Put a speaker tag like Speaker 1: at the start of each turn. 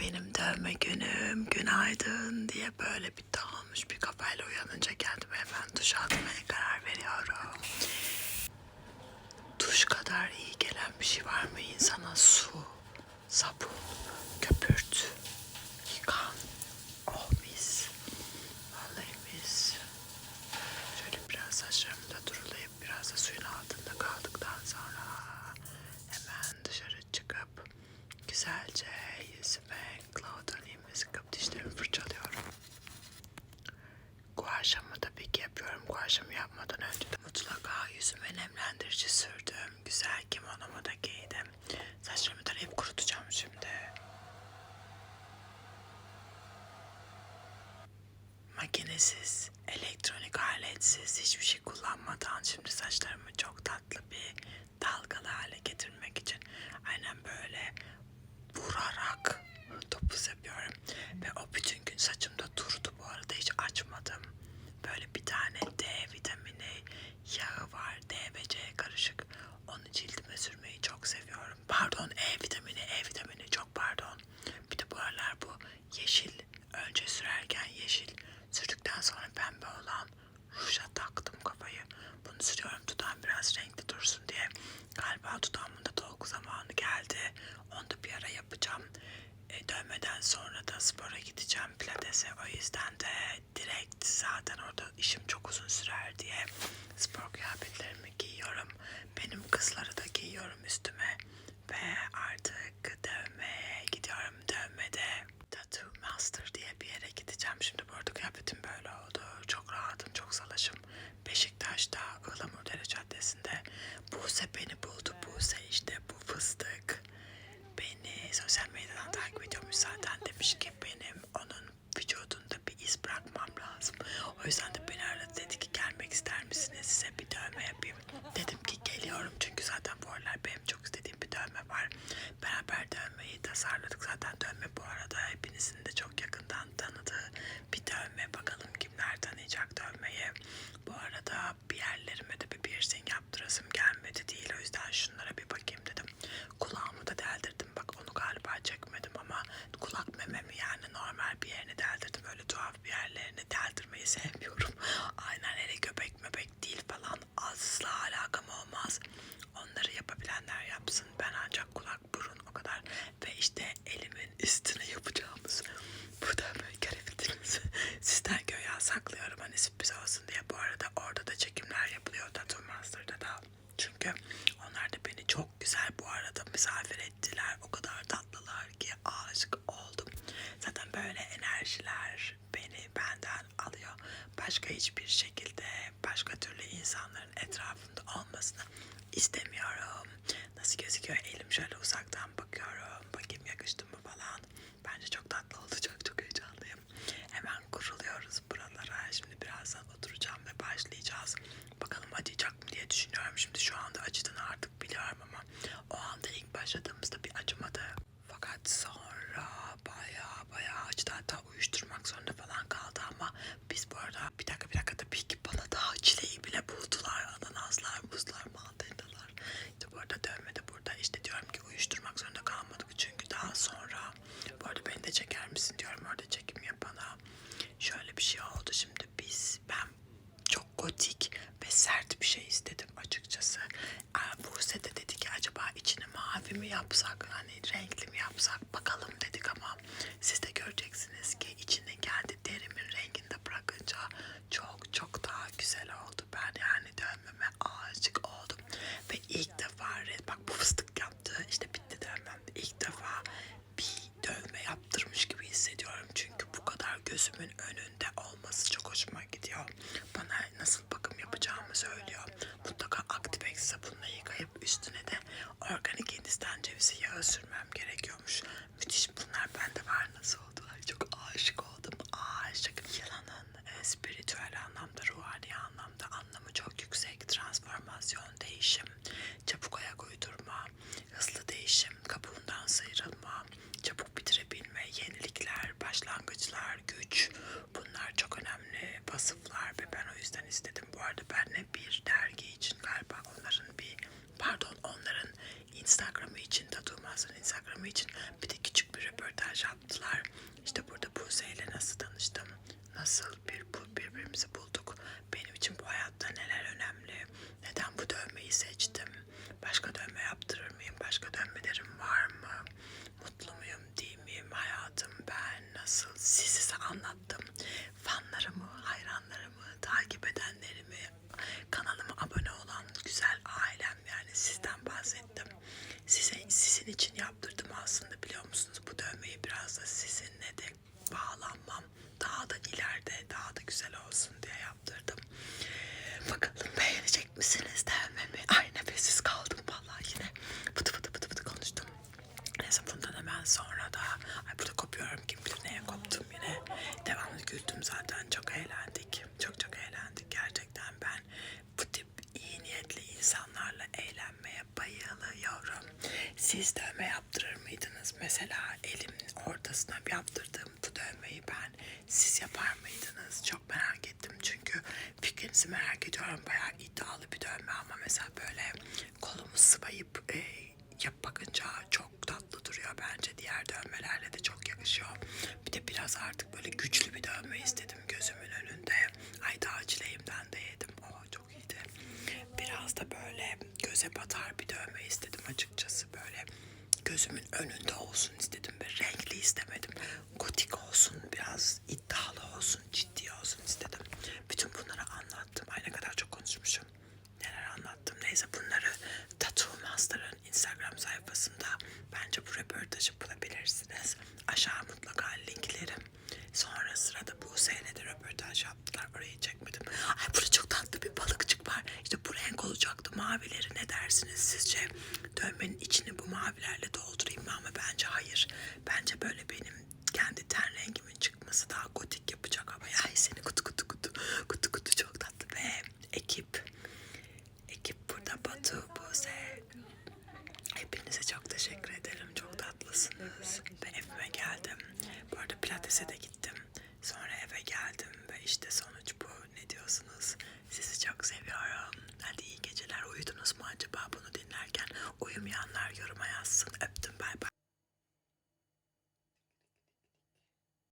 Speaker 1: benim dövme günüm, günaydın diye böyle bir dağılmış bir kafayla uyanınca kendime hemen duş almaya karar veriyorum. Duş kadar iyi gelen bir şey var mı insana? Su, sabun, köpürt, yıkan. Oh mis. Vallahi mis. Şöyle biraz saçlarımı da durulayıp biraz da suyun altında kaldıktan sonra hemen dışarı çıkıp güzelce Guaşamı yapmadan önce mutlaka yüzüme nemlendirici sürdüm. Güzel kimonomu da giydim. Saçlarımı tarayıp kurutacağım şimdi. makinesiz, elektronik aletsiz hiçbir şey kullanmadan şimdi saçlarımı çok tatlı bir dalgalı hale getirmek için aynen böyle vurarak topuz yapıyorum. Ve o bütün gün saçımda durdu bu arada hiç açmadım. Böyle bir tane D vitamini yağı var. D ve C karışık. Onu cildime sürmeyi çok seviyorum. Pardon E vitamini, E vitamini çok pardon. Bir de bu aralar bu yeşil önce sürerken yeşil sürdükten sonra pembe olan ruja taktım kafayı. Bunu sürüyorum dudağım biraz renkli dursun diye. Galiba dudağımın da dolgu zamanı geldi. Onu da bir ara yapacağım. E, dövmeden sonra da spora gideceğim pilatese. O yüzden de direkt zaten orada işim çok uzun sürer diye spor kıyafetlerimi giyiyorum. Benim kızları da giyiyorum üstüme. Ve artık dövmeye gidiyorum. Dövmede Tattoo Master diye bir yere gideceğim. Şimdi bu arada kıyafetim böyle oldu. Çok rahatım, çok salaşım. Beşiktaş'ta Ihlamurdere Caddesi'nde Buse beni buldu. Buse işte bu fıstık. Beni sosyal medyadan takip ediyormuş zaten. Demiş ki benim onun vücudunda bir iz bırakmam lazım. O yüzden de beni aradı. Dedi ki gelmek ister misiniz? Size bir dövme yapayım. Dedim ki geliyorum. Çünkü zaten bu aralar benim çok istediğim bir dövme var. Beraber dövmeyi tasarladık. Zaten dövme bu arada hepinizin de çok yakından tanıdığı bir dövme. Bakalım kimler tanıyacak dövmeyi. Bu arada bir yerlerime de bir piercing yaptırasım gelmedi değil. O yüzden şunlara bir bakayım dedim. Kulağımı da deldirdim. Bak onu galiba çekmedim ama kulak mememi yani normal bir yerini deldirdim. Öyle tuhaf bir yerlerini deldirmeyi sevmiyorum. Aynen hele göbek möbek değil falan asla alakam olmaz. Onları yapabilenler yapsın. Ben ancak kulak burun o kadar. Ve işte elimin üstüne yapacağımız bu da böyle görebildiniz. Sizden göya saklıyorum hani sürpriz olsun diye. Bu arada orada da çekimler yapılıyor Tattoo Master'da da. Çünkü onlar da beni çok güzel bu arada misafir ettiler. O kadar tatlılar ki aşık oldum. Zaten böyle enerjiler beni benden alıyor. Başka hiçbir şekilde başka türlü insanların etrafında olmasını istemiyorum. Nasıl gözüküyor elim şöyle uzaktan bakıyorum. Bakayım yakıştı mı falan. Bence çok tatlı olacak. Çok heyecanlıyım. Hemen kuruluyoruz buralara. Şimdi birazdan oturacağım ve başlayacağız. Bakalım acıyacak mı diye düşünüyorum. Şimdi şu anda acıdığını artık biliyorum ama o anda ilk başladığımızda bir acımadı. Fakat sonra baya baya acıdı. Hatta uyuşturmak zorunda falan kaldı ama biz bu arada bir dakika bir dakika tabii ki bana daha çileği bile buldular. Ananaslar, muzlar, mandalinalar. İşte bu arada dövme de burada. İşte diyorum ki uyuşturmak zorunda kalmadık. Çünkü daha sonra bu arada beni de çeker misin diyorum orada çekim yapana. Şöyle bir şey oldu şimdi biz ben çok gotik ve sert bir şey istedim açıkçası. Buse de dedi ki acaba içini mavi mi yapsak hani renkli mi yapsak bakalım dedik ama siz de göreceksiniz ki içini kendi derimin renginde bırakınca çok çok daha güzel oldu. Ben yani dövmeme aşık oldum ve ilk defa bak bu fıstık yaptı işte bitti dövmem ilk defa bir dövme yaptırmış gibi hissediyorum çünkü bu kadar gözümün önünde olması çok hoşuma gidiyor. Bana nasıl bakım yapacağımı söylüyor. Mutlaka Activex sabunla yıkayıp üstüne de organik hindistan cevizi yağı sürmem gerekiyormuş. Müthiş bunlar bende var nasıl oldu? Ay çok aşık oldum. Aşık. Yalanın e, spiritüel anlamda, ruhani anlamda anlamı çok yüksek. Transformasyon, değişim, çabuk ayak uydurma, hızlı değişim, kabuğundan sıyrılma, çabuk bitirebilme, yenilikler, başlangıçlar, güç. Bunlar çok önemli vasıflar ve ben o yüzden istedim. Bu arada ben ne bir dergi için galiba onların bir pardon onların Master'ın Instagram'ı için bir de küçük bir röportaj yaptılar. İşte burada Buse ile nasıl tanıştım, nasıl bir birbirimizi bulduk, benim için bu hayatta neler önemli, neden bu dövmeyi seçtim, başka dövme yaptırır mıyım, başka dövmelerim var mı, mutlu muyum, değil miyim, hayatım, ben nasıl, sizi size anlattım. Fanlarımı, hayranlarımı, takip edenlerimi, kanalıma abone olan güzel ailem yani sizden bahsettim. Size, sizin için yaptırdım aslında biliyor musunuz? Bu dövmeyi biraz da sizinle de bağlanmam. Daha da ileride daha da güzel olsun diye yaptırdım. Bakalım beğenecek misiniz dövmemi? Ay nefessiz kaldım vallahi yine. Pıtı pıtı pıtı pıtı konuştum. Neyse bundan hemen sonra da ay burada kopuyorum kim bilir neye koptum yine. Devamlı güldüm zaten çok eğlendik. Çok çok eğlendik gerçekten ben bu tip iyi niyetli insanlarla eğlenmeye bayılıyorum. Siz dövme yaptırır mıydınız? Mesela elimin ortasına yaptırdığım bu dövmeyi ben siz yapar mıydınız? Çok merak ettim çünkü fikrinizi merak ediyorum. Bayağı iddialı bir dövme ama mesela böyle kolumu sıvayıp e, yap bakınca çok tatlı duruyor bence. Diğer dövmelerle de çok yakışıyor. Bir de biraz artık böyle güçlü bir dövme istedim gözümün önünde. Ay daha çileğimden de yedim. O çok iyiydi. Biraz da böyle göze batar bir dövme istedim açıkçası. Böyle gözümün önünde olsun istedim ve renkli istemedim. Gotik olsun, biraz iddialı olsun, ciddi olsun istedim. Bütün bunları anlattım. Ay ne kadar çok konuşmuşum neler anlattım. Neyse bunları Tattoo Master'ın Instagram sayfasında bence bu röportajı bulabilirsiniz. Aşağı mutlaka linklerim. Sonra sırada ile de röportaj yaptılar. Orayı çekmedim. Ay burada çok tatlı bir balıkçık var. İşte bu renk olacaktı. Mavileri dersiniz sizce? Dövmenin içini bu mavilerle doldurayım mı? Ama bence hayır. Bence böyle benim kendi ten rengimin çıkması daha gotik yapacak ama ay seni kutu kutu kutu kutu kutu çok tatlı. Ve ekip ekip burada Batu Buse. hepinize çok teşekkür ederim. Çok tatlısınız. ve evime geldim. Bu arada pilatese de gittim. Sonra eve geldim ve işte sonuç bu. Ne diyorsunuz? Sizi çok seviyorum hadi iyi geceler. Uyudunuz mu acaba? Bunu dinlerken uyumayanlar yoruma yazsın. Öptüm